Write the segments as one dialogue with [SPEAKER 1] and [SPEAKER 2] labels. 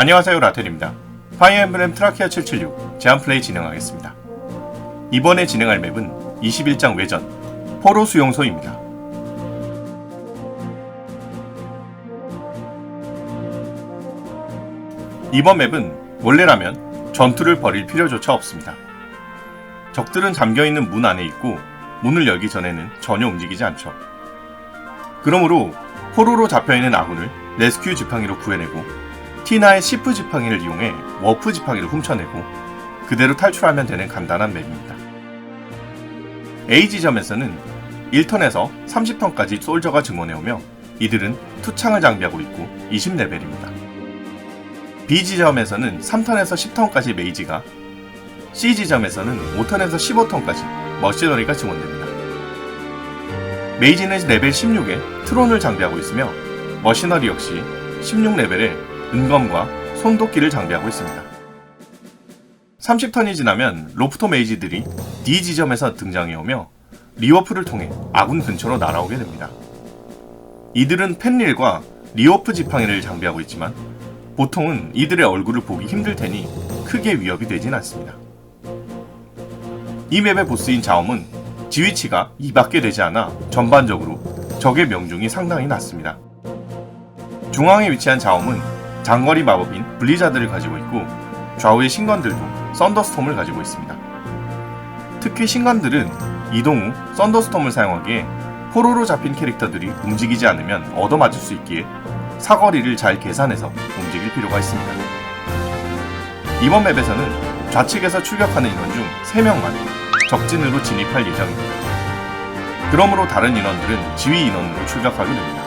[SPEAKER 1] 안녕하세요 라텔입니다. 파이어 엠블렘 트라키아 776 제한 플레이 진행하겠습니다. 이번에 진행할 맵은 21장 외전 포로 수용소입니다. 이번 맵은 원래라면 전투를 벌일 필요조차 없습니다. 적들은 잠겨있는 문 안에 있고 문을 열기 전에는 전혀 움직이지 않죠. 그러므로 포로로 잡혀있는 아군을 레스큐 지팡이로 구해내고 티나의 시프 지팡이를 이용해 워프 지팡이를 훔쳐내고 그대로 탈출하면 되는 간단한 맵입니다. A 지점에서는 1턴에서 30턴까지 솔저가 증원해오며 이들은 투창을 장비하고 있고 20레벨입니다. B 지점에서는 3턴에서 10턴까지 메이지가 C 지점에서는 5턴에서 15턴까지 머시너리가 증원됩니다. 메이지는 레벨 16에 트론을 장비하고 있으며 머시너리 역시 16레벨에 은검과 손도끼를 장비하고 있습니다. 30턴이 지나면 로프터 메이지들이 D 지점에서 등장해 오며 리워프를 통해 아군 근처로 날아오게 됩니다. 이들은 펜릴과 리워프 지팡이를 장비하고 있지만 보통은 이들의 얼굴을 보기 힘들 테니 크게 위협이 되진 않습니다. 이 맵의 보스인 자엄은 지위치가 2밖에 되지 않아 전반적으로 적의 명중이 상당히 낮습니다. 중앙에 위치한 자엄은 장거리 마법인 블리자드를 가지고 있고 좌우의 신관들도 썬더스톰을 가지고 있습니다. 특히 신관들은 이동 후 썬더스톰을 사용하기에 포로로 잡힌 캐릭터들이 움직이지 않으면 얻어맞을 수 있기에 사거리를 잘 계산해서 움직일 필요가 있습니다. 이번 맵에서는 좌측에서 출격하는 인원 중 3명만 적진으로 진입할 예정입니다. 그러므로 다른 인원들은 지휘 인원으로 출격하게 됩니다.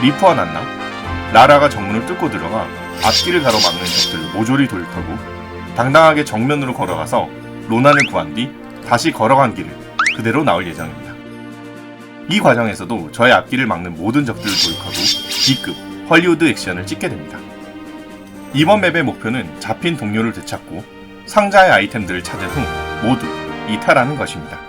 [SPEAKER 1] 리프와 난나, 라라가 정문을 뚫고 들어가 앞길을 가로막는 적들을 모조리 돌격하고 당당하게 정면으로 걸어가서 로난을 구한 뒤 다시 걸어간 길을 그대로 나올 예정입니다. 이 과정에서도 저의 앞길을 막는 모든 적들을 도륙하고 B급 헐리우드 액션을 찍게 됩니다. 이번 맵의 목표는 잡힌 동료를 되찾고 상자의 아이템들을 찾은 후 모두 이탈하는 것입니다.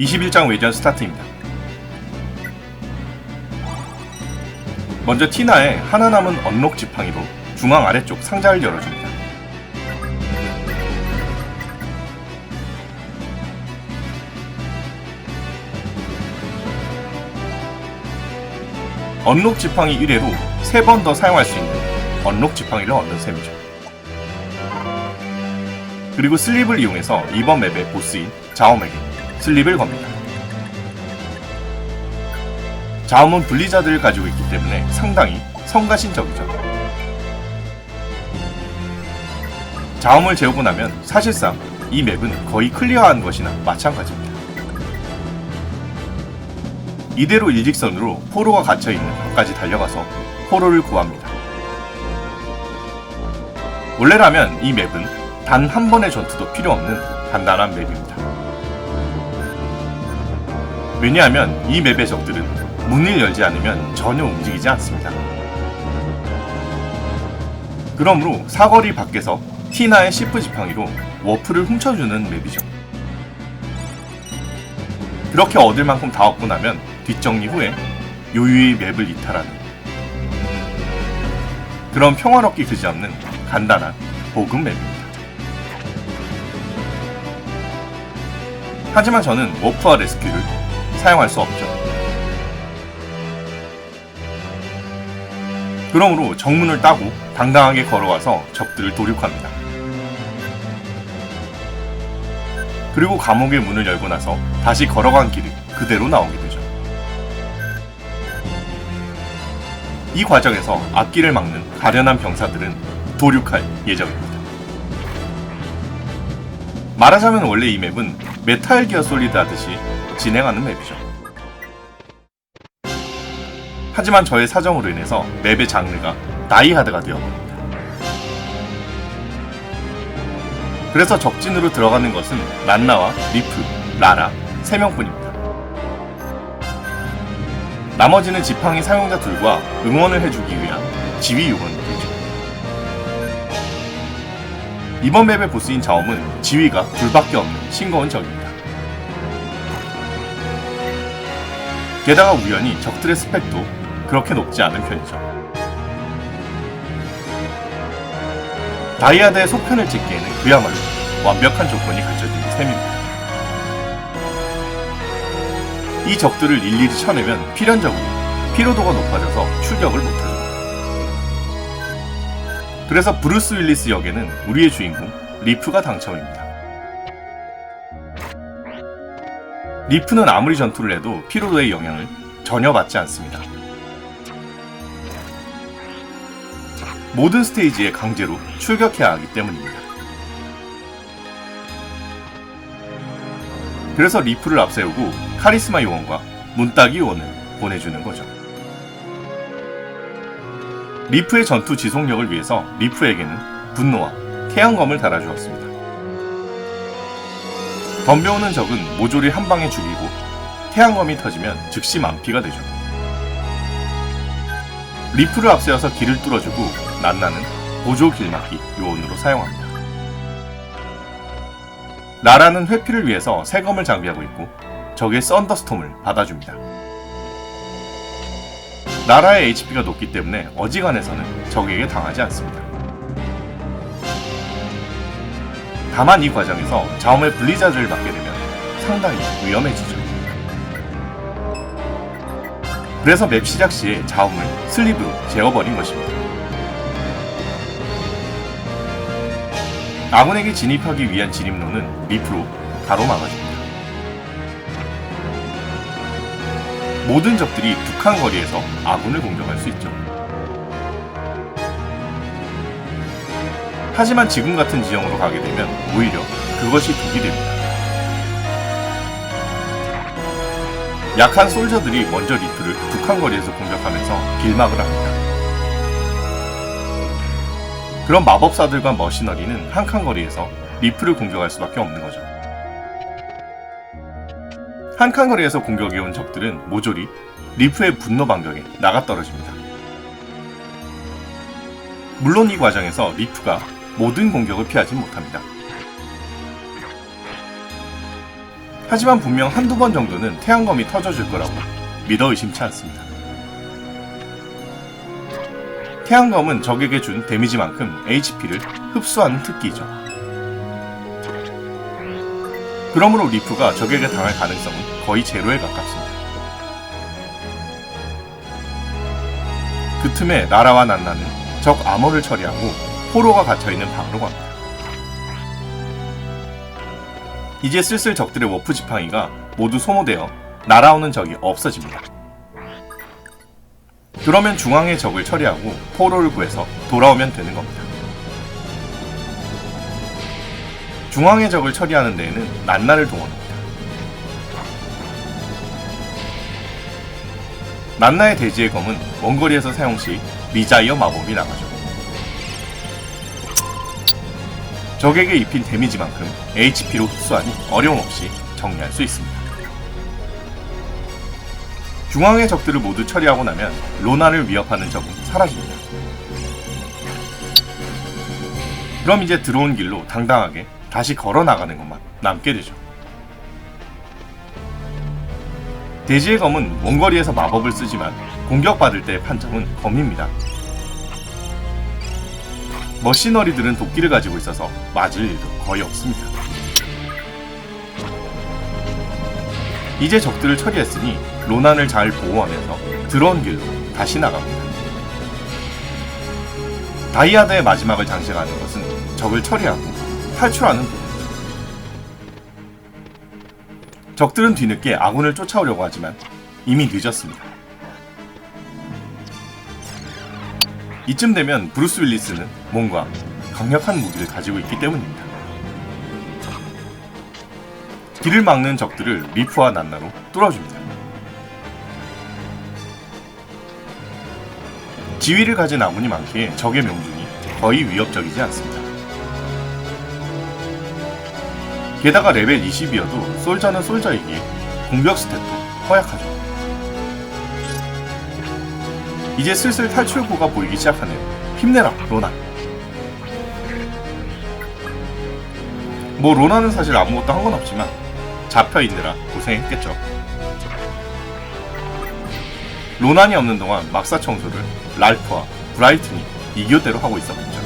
[SPEAKER 1] (21장) 외전 스타트입니다. 먼저 티나의 하나 남은 언록 지팡이로 중앙 아래쪽 상자를 열어줍니다. 언록 지팡이 1회로 3번 더 사용할 수 있는 언록 지팡이를 얻는 셈이죠. 그리고 슬립을 이용해서 이번 맵의 보스인 자옴에게 슬립을 겁니다. 자음은 블리자드를 가지고 있기 때문에 상당히 성가신적이죠. 자음을 재우고 나면 사실상 이 맵은 거의 클리어한 것이나 마찬가지입니다. 이대로 일직선으로 포로가 갇혀있는 곳까지 달려가서 포로를 구합니다. 원래라면 이 맵은 단 한 번의 전투도 필요 없는 간단한 맵입니다. 왜냐하면 이 맵의 적들은 문을 열지 않으면 전혀 움직이지 않습니다. 그러므로 사거리 밖에서 티나의 시프 지팡이로 워프를 훔쳐주는 맵이죠. 그렇게 얻을 만큼 다 얻고 나면 뒷정리 후에 요유의 맵을 이탈하는 그런 평화롭기 그지없는 간단한 보급 맵입니다. 하지만 저는 워프와 레스큐를 사용할 수 없죠. 그러므로 정문을 따고 당당하게 걸어와서 적들을 도륙합니다. 그리고 감옥의 문을 열고 나서 다시 걸어간 길을 그대로 나오게 되죠. 이 과정에서 앞길을 막는 가련한 병사들은 도륙할 예정입니다. 말하자면 원래 이 맵은 메탈 기어 솔리드 하듯이 진행하는 맵이죠. 하지만 저의 사정으로 인해서 맵의 장르가 다이하드가 되어버립니다. 그래서 적진으로 들어가는 것은 란나와 리프, 라라 3명뿐입니다. 나머지는 지팡이 사용자 둘과 응원을 해주기 위한 지휘 요원들이죠. 이번 맵의 보스인 자엄은 지휘가 둘밖에 없는 싱거운 적입니다. 게다가 우연히 적들의 스펙도 그렇게 높지 않은 편이죠. 다이아드의 속편을 찍기에는 그야말로 완벽한 조건이 갖춰진 셈입니다. 이 적들을 일일이 쳐내면 필연적으로 피로도가 높아져서 출격을 못하죠. 그래서 브루스 윌리스 역에는 우리의 주인공 리프가 당첨입니다. 리프는 아무리 전투를 해도 피로도의 영향을 전혀 받지 않습니다. 모든 스테이지에 강제로 출격해야 하기 때문입니다. 그래서 리프를 앞세우고 카리스마 요원과 문따기 요원을 보내주는 거죠. 리프의 전투 지속력을 위해서 리프에게는 분노와 태양검을 달아주었습니다. 덤벼오는 적은 모조리 한 방에 죽이고 태양검이 터지면 즉시 만피가 되죠. 리프를 앞세워서 길을 뚫어주고 난나는 보조 길막기 요원으로 사용합니다. 나라는 회피를 위해서 세검을 장비하고 있고 적의 썬더스톰을 받아줍니다. 나라의 HP가 높기 때문에 어지간해서는 적에게 당하지 않습니다. 다만 이 과정에서 자움의 블리자드를 맞게 되면 상당히 위험해지죠. 그래서 맵 시작 시에 자움을 슬립으로 재워버린 것입니다. 아군에게 진입하기 위한 진입로는 리프로 가로막아줍니다. 모든 적들이 북한 거리에서 아군을 공격할 수 있죠. 하지만 지금 같은 지형으로 가게 되면 오히려 그것이 독이 됩니다. 약한 솔저들이 먼저 리프를 북한 거리에서 공격하면서 길막을 합니다. 그럼 마법사들과 머시너리는 한 칸 거리에서 리프를 공격할 수밖에 없는 거죠. 한 칸 거리에서 공격해온 적들은 모조리 리프의 분노 반격에 나가 떨어집니다. 물론 이 과정에서 리프가 모든 공격을 피하지 못합니다. 하지만 분명 한두 번 정도는 태양검이 터져줄 거라고 믿어 의심치 않습니다. 태양검은 적에게 준 데미지만큼 HP를 흡수하는 특기죠. 그러므로 리프가 적에게 당할 가능성은 거의 제로에 가깝습니다. 그 틈에 나라와 난나는 적 암호를 처리하고 포로가 갇혀있는 방으로 갑니다. 이제 슬슬 적들의 워프 지팡이가 모두 소모되어 날아오는 적이 없어집니다. 그러면 중앙의 적을 처리하고 포로를 구해서 돌아오면 되는 겁니다. 중앙의 적을 처리하는 데에는 난나를 동원합니다. 난나의 대지의 검은 원거리에서 사용 시 미자이어 마법이 나가죠. 적에게 입힌 데미지만큼 HP로 흡수하니 어려움 없이 정리할 수 있습니다. 중앙의 적들을 모두 처리하고 나면 로나를 위협하는 적은 사라집니다. 그럼 이제 들어온 길로 당당하게 다시 걸어 나가는 것만 남게 되죠. 대지의 검은 원거리에서 마법을 쓰지만 공격받을 때의 판정은 검입니다. 머시너리들은 도끼를 가지고 있어서 맞을 일도 거의 없습니다. 이제 적들을 처리했으니 로난을 잘 보호하면서 들어온 길로 다시 나갑니다. 다이아드의 마지막을 장식하는 것은 적을 처리하고 탈출하는 부분이죠. 적들은 뒤늦게 아군을 쫓아오려고 하지만 이미 늦었습니다. 이쯤 되면 브루스 윌리스는 뭔가 강력한 무기를 가지고 있기 때문입니다. 길을 막는 적들을 리프와 난나로 뚫어줍니다. 지위를 가진 아군이 많기에 적의 명중이 거의 위협적이지 않습니다. 게다가 레벨 20이어도 솔저는 솔저이기에 공격 스탯도 허약하죠. 이제 슬슬 탈출구가 보이기 시작하네요. 힘내라, 로난. 뭐 로나는 사실 아무것도 한 건 없지만 잡혀 있느라 고생했겠죠. 로난이 없는 동안 막사 청소를 랄프와 브라이튼이 이교대로 하고 있었겠죠.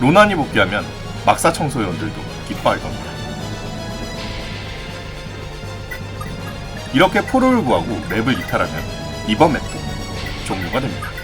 [SPEAKER 1] 로난이 복귀하면 막사 청소원들도 기뻐할 겁니다. 이렇게 포로를 구하고 맵을 이탈하면 이번 맵도 종료가 됩니다.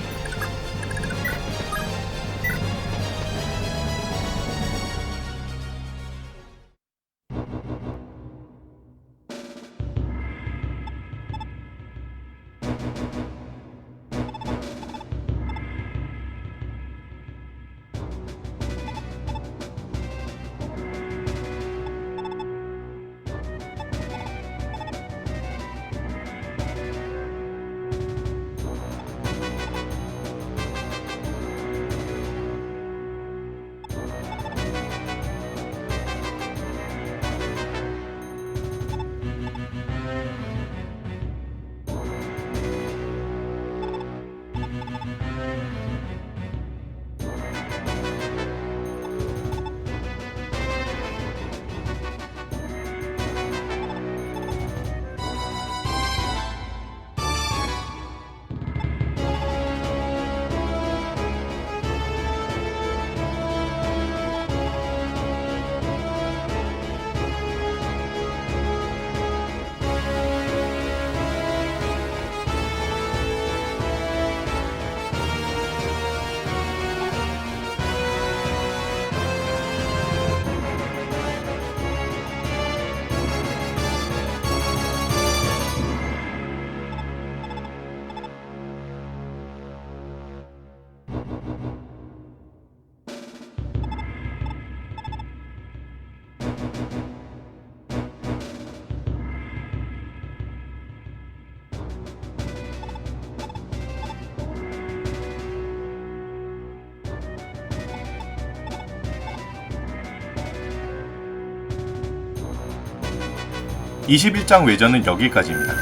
[SPEAKER 1] (21장) 외전은 여기까지입니다.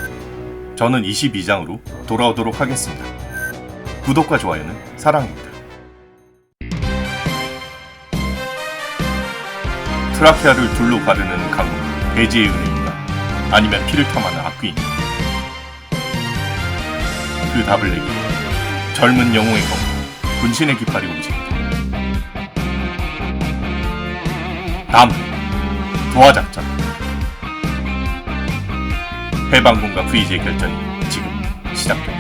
[SPEAKER 1] 저는 (22장으로) 돌아오도록 하겠습니다. 구독과 좋아요는 사랑입니다. 트라키아를 둘로 가르는 강물 대지의 은혜인가 아니면 피를 탐하는 악귀인가 그 답을 내기 젊은 영웅의 검 군신의 깃발이 움직인다 다음 도하작전 해방군과 VJ의 결전이 지금 시작됩니다